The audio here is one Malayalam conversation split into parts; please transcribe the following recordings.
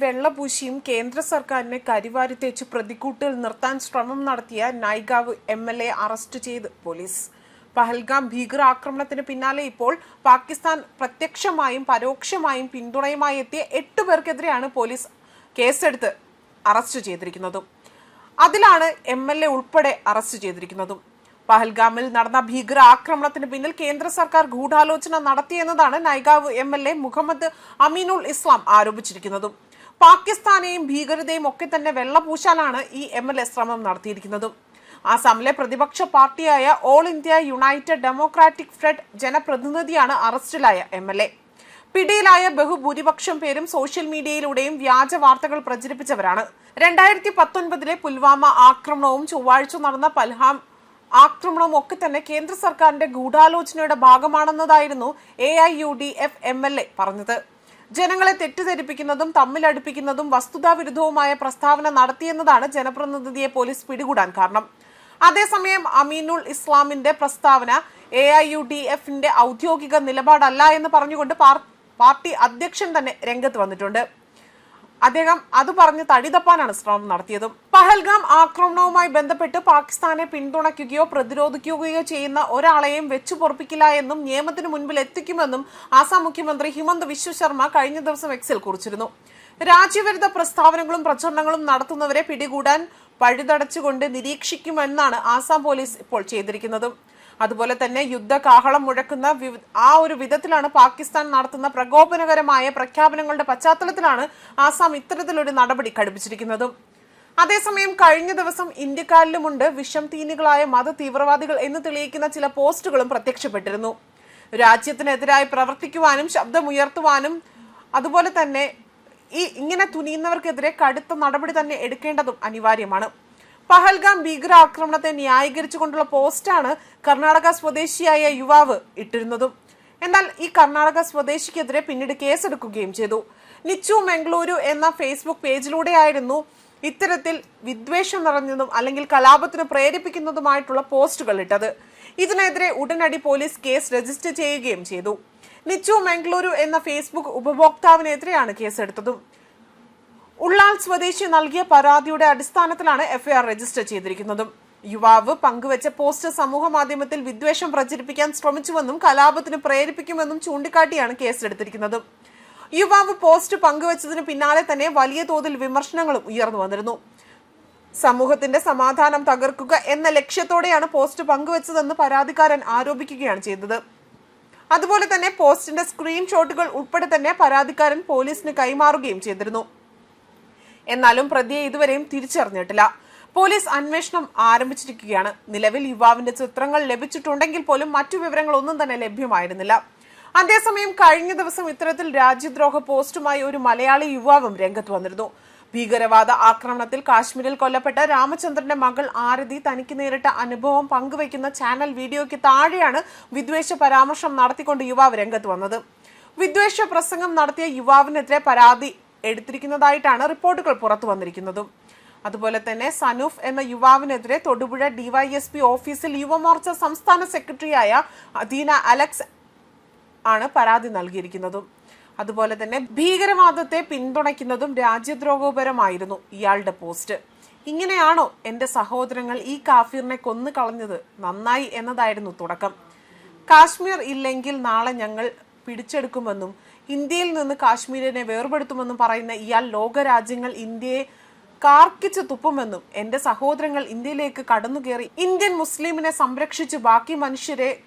വെള്ളപൂശിയും കേന്ദ്ര സർക്കാരിനെ കരിവാരി തേച്ച് പ്രതിക്കൂട്ടിൽ നിർത്താൻ ശ്രമം നടത്തിയ Naigaon M L A arrest ചെയ്ത് പോലീസ്. പഹൽഗാം ഭീകരാക്രമണത്തിന് പിന്നാലെ ഇപ്പോൾ പാകിസ്ഥാൻ പ്രത്യക്ഷമായും പരോക്ഷമായും പിന്തുണയുമായി എത്തിയ എട്ട് പേർക്കെതിരെയാണ് പോലീസ് കേസെടുത്ത് അറസ്റ്റ് ചെയ്തിരിക്കുന്നതും. അതിലാണ് എം എൽ എ ഉൾപ്പെടെ അറസ്റ്റ് ചെയ്തിരിക്കുന്നതും. പഹൽഗാമിൽ നടന്ന ഭീകര ആക്രമണത്തിന് പിന്നിൽ കേന്ദ്ര സർക്കാർ ഗൂഢാലോചന നടത്തിയെന്നതാണ് Naigaon M L A Mohammed Aminul Islam ആരോപിച്ചിരിക്കുന്നതും. പാകിസ്ഥാനെയും ഭീകരതയും ഒക്കെ തന്നെ വെള്ളപൂശാനാണ് ഈ എം എൽ എ ശ്രമം നടത്തിയിരിക്കുന്നതും. ആസാമിലെ പ്രതിപക്ഷ പാർട്ടിയായ All India United Democratic Front ജനപ്രതിനിധിയാണ് അറസ്റ്റിലായ എം എൽ എ പിടിയിലായ ബഹുഭൂരിപക്ഷം പേരും സോഷ്യൽ മീഡിയയിലൂടെയും വ്യാജ വാർത്തകൾ പ്രചരിപ്പിച്ചവരാണ്. രണ്ടായിരത്തി പത്തൊൻപതിലെ പുൽവാമ ആക്രമണവും ചൊവ്വാഴ്ച നടന്ന പൽഹാം ആക്രമണവും ഒക്കെ തന്നെ കേന്ദ്ര സർക്കാരിന്റെ ഗൂഢാലോചനയുടെ ഭാഗമാണെന്നതായിരുന്നു A I U D F M L A പറഞ്ഞത്. ജനങ്ങളെ തെറ്റിദ്ധരിപ്പിക്കുന്നതും തമ്മിലടുപ്പിക്കുന്നതും വസ്തുതാവിരുദ്ധവുമായ പ്രസ്താവന നടത്തിയെന്നതാണ് ജനപ്രതിനിധിയെ പോലീസ് പിടികൂടാൻ കാരണം. അതേസമയം അമീനുൾ ഇസ്ലാമിന്റെ പ്രസ്താവന എ ഐ യു ഡി എഫിന്റെ ഔദ്യോഗിക നിലപാടല്ല എന്ന് പറഞ്ഞുകൊണ്ട് പാർ- പാർട്ടി അധ്യക്ഷൻ തന്നെ രംഗത്ത് വന്നിട്ടുണ്ട്. അദ്ദേഹം അത് പറഞ്ഞ് തടിതപ്പാനാണ് ശ്രമം നടത്തിയതും. പഹൽഗാം ആക്രമണവുമായി ബന്ധപ്പെട്ട് പാകിസ്ഥാനെ പിന്തുണയ്ക്കുകയോ പ്രതിരോധിക്കുകയോ ചെയ്യുന്ന ഒരാളെയും വെച്ചു പൊറപ്പിക്കില്ല എന്നും നിയമത്തിന് മുൻപിൽ എത്തിക്കുമെന്നും ആസാം മുഖ്യമന്ത്രി ഹിമന്ത് വിശ്വ ശർമ്മ കഴിഞ്ഞ ദിവസം എക്സിൽ കുറിച്ചിരുന്നു. രാജ്യവിരുദ്ധ പ്രസ്താവനകളും പ്രചരണങ്ങളും നടത്തുന്നവരെ പിടികൂടാൻ പഴുതടച്ചുകൊണ്ട് നിരീക്ഷിക്കുമെന്നാണ് ആസാം പോലീസ് ഇപ്പോൾ ചെയ്തിരിക്കുന്നതും. അതുപോലെ തന്നെ യുദ്ധകാഹളം മുഴക്കുന്ന ആ ഒരു വിധത്തിലാണ് പാകിസ്ഥാൻ നടത്തുന്ന പ്രകോപനകരമായ പ്രഖ്യാപനങ്ങളുടെ പശ്ചാത്തലത്തിലാണ് ആസാം ഇത്തരത്തിലൊരു നടപടി കടുപ്പിച്ചിരിക്കുന്നതും അതേസമയം കഴിഞ്ഞ ദിവസം ഇന്ത്യക്കാരിലുമുണ്ട് വിഷം തീനികളായ മത തീവ്രവാദികൾ എന്ന് തെളിയിക്കുന്ന ചില പോസ്റ്റുകളും പ്രത്യക്ഷപ്പെട്ടിരുന്നു. രാജ്യത്തിനെതിരായി പ്രവർത്തിക്കുവാനും ശബ്ദമുയർത്തുവാനും അതുപോലെ തന്നെ ഈ ഇങ്ങനെ തുനിയുന്നവർക്കെതിരെ കടുത്ത നടപടി തന്നെ എടുക്കേണ്ടതും അനിവാര്യമാണ്. പഹൽഗാം ഭീകരാക്രമണത്തെ ന്യായീകരിച്ചുകൊണ്ടുള്ള പോസ്റ്റാണ് കർണാടക സ്വദേശിയായ യുവാവ് ഇട്ടിരുന്നതും. എന്നാൽ ഈ കർണാടക സ്വദേശിക്കെതിരെ പിന്നീട് കേസെടുക്കുകയും ചെയ്തു. നിച്ചു മംഗളൂരു എന്ന ഫേസ്ബുക്ക് പേജിലൂടെയായിരുന്നു ഇത്തരത്തിൽ വിദ്വേഷം നിറഞ്ഞതും അല്ലെങ്കിൽ കലാപത്തിന് പ്രേരിപ്പിക്കുന്നതുമായിട്ടുള്ള പോസ്റ്റുകൾ ഇട്ടത്. ഇതിനെതിരെ ഉടനടി പോലീസ് കേസ് രജിസ്റ്റർ ചെയ്യുകയും ചെയ്തു. നിച്ചു മംഗളൂരു എന്ന ഫേസ്ബുക്ക് ഉപഭോക്താവിനെതിരെയാണ് കേസെടുത്തതും. ഉള്ളാൾ സ്വദേശി നൽകിയ പരാതിയുടെ അടിസ്ഥാനത്തിലാണ് എഫ്ഐആർ രജിസ്റ്റർ ചെയ്തിരിക്കുന്നതും. യുവാവ് പങ്കുവച്ച പോസ്റ്റ് സമൂഹ മാധ്യമത്തിൽ വിദ്വേഷം പ്രചരിപ്പിക്കാൻ ശ്രമിച്ചുവെന്നും കലാപത്തിന് പ്രേരിപ്പിക്കുമെന്നും ചൂണ്ടിക്കാട്ടിയാണ് കേസെടുത്തിരിക്കുന്നത്. യുവാവ് പോസ്റ്റ് പങ്കുവച്ചതിന് പിന്നാലെ തന്നെ വലിയ തോതിൽ വിമർശനങ്ങളും ഉയർന്നു വന്നിരുന്നു. സമൂഹത്തിന്റെ സമാധാനം തകർക്കുക എന്ന ലക്ഷ്യത്തോടെയാണ് പോസ്റ്റ് പങ്കുവച്ചതെന്ന് പരാതിക്കാരൻ ആരോപിക്കുകയാണ് ചെയ്തത്. അതുപോലെ തന്നെ പോസ്റ്റിന്റെ സ്ക്രീൻഷോട്ടുകൾ ഉൾപ്പെടെ തന്നെ പരാതിക്കാരൻ പോലീസിന് കൈമാറുകയും ചെയ്തിരുന്നു. എന്നാലും പ്രതിയെ ഇതുവരെയും തിരിച്ചറിഞ്ഞിട്ടില്ല. പോലീസ് അന്വേഷണം ആരംഭിച്ചിരിക്കുകയാണ്. നിലവിൽ യുവാവിന്റെ ചിത്രങ്ങൾ ലഭിച്ചിട്ടുണ്ടെങ്കിൽ പോലും മറ്റു വിവരങ്ങൾ ഒന്നും തന്നെ ലഭ്യമായിരുന്നില്ല. അതേസമയം കഴിഞ്ഞ ദിവസം ഇത്തരത്തിൽ രാജ്യദ്രോഹ പോസ്റ്റുമായി ഒരു മലയാളി യുവാവും രംഗത്ത് വന്നിരുന്നു. ഭീകരവാദ ആക്രമണത്തിൽ കാശ്മീരിൽ കൊല്ലപ്പെട്ട രാമചന്ദ്രന്റെ മകൾ ആരതി തനിക്ക് നേരിട്ട അനുഭവം പങ്കുവയ്ക്കുന്ന ചാനൽ വീഡിയോയ്ക്ക് താഴെയാണ് വിദ്വേഷ പരാമർശം നടത്തിക്കൊണ്ട് യുവാവ് രംഗത്ത് വന്നത്. വിദ്വേഷ പ്രസംഗം നടത്തിയ യുവാവിനെതിരെ പരാതി എടുത്തിരിക്കുന്നതായിട്ടാണ് റിപ്പോർട്ടുകൾ പുറത്തു വന്നിരിക്കുന്നതും. അതുപോലെ തന്നെ സനൂഫ് എന്ന യുവാവിനെതിരെ തൊടുപുഴ ഡിവൈഎസ്പി ഓഫീസിൽ യുവമോർച്ച സംസ്ഥാന സെക്രട്ടറിയായ അദീന അലക്സ് ആണ് പരാതി നൽകിയിരിക്കുന്നതും. അതുപോലെ തന്നെ ഭീകരവാദത്തെ പിന്തുണയ്ക്കുന്നതും രാജ്യദ്രോഹപരമായിരുന്നു ഇയാളുടെ പോസ്റ്റ്. ഇങ്ങനെയാണോ എന്റെ സഹോദരങ്ങൾ ഈ കാഫീറിനെ കൊന്നു കളഞ്ഞത് നന്നായി എന്നതായിരുന്നു തുടക്കം. കാശ്മീർ ഇല്ലെങ്കിൽ നാളെ ഞങ്ങൾ പിടിച്ചെടുക്കുമെന്നും ഇന്ത്യയിൽ നിന്ന് കാശ്മീരിനെ വേർപെടുത്തുമെന്നും പറയുന്ന ഇയാൾ ലോകരാജ്യങ്ങൾ ഇന്ത്യയെ കാർക്കിച്ച് തുപ്പുമെന്നും എന്റെ സഹോദരങ്ങൾ ഇന്ത്യയിലേക്ക് കടന്നു കയറി ഇന്ത്യൻ മുസ്ലിമിനെ സംരക്ഷിച്ച് ബാക്കി മനുഷ്യരെ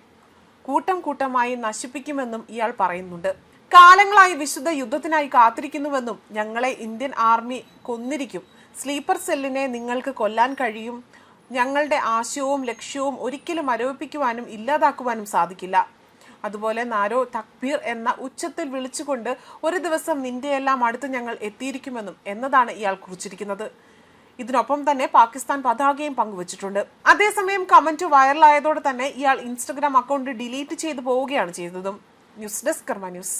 കൂട്ടം കൂട്ടമായി നശിപ്പിക്കുമെന്നും ഇയാൾ പറയുന്നുണ്ട്. കാലങ്ങളായി വിശുദ്ധ യുദ്ധത്തിനായി കാത്തിരിക്കുന്നുവെന്നും ഞങ്ങളെ ഇന്ത്യൻ ആർമി കൊന്നിരിക്കും. സ്ലീപ്പർ സെല്ലിനെ നിങ്ങൾക്ക് കൊല്ലാൻ കഴിയും. ഞങ്ങളുടെ ആശയവും ലക്ഷ്യവും ഒരിക്കലും മരവിപ്പിക്കുവാനും ഇല്ലാതാക്കുവാനും സാധിക്കില്ല. അതുപോലെ നാരോ തക്ബീർ എന്ന ഉച്ചത്തിൽ വിളിച്ചുകൊണ്ട് ഒരു ദിവസം നിന്റെയെല്ലാം അടുത്ത് ഞങ്ങൾ എത്തിയിരിക്കുമെന്നും എന്നതാണ് ഇയാൾ കുറിച്ചിരിക്കുന്നത്. ഇതിനൊപ്പം തന്നെ പാകിസ്ഥാൻ പതാകയും പങ്കുവച്ചിട്ടുണ്ട്. അതേസമയം കമന്റ് വൈറലായതോടെ തന്നെ ഇയാൾ ഇൻസ്റ്റഗ്രാം അക്കൗണ്ട് ഡിലീറ്റ് ചെയ്തു പോവുകയാണ് ചെയ്തതും. News desk Karma news.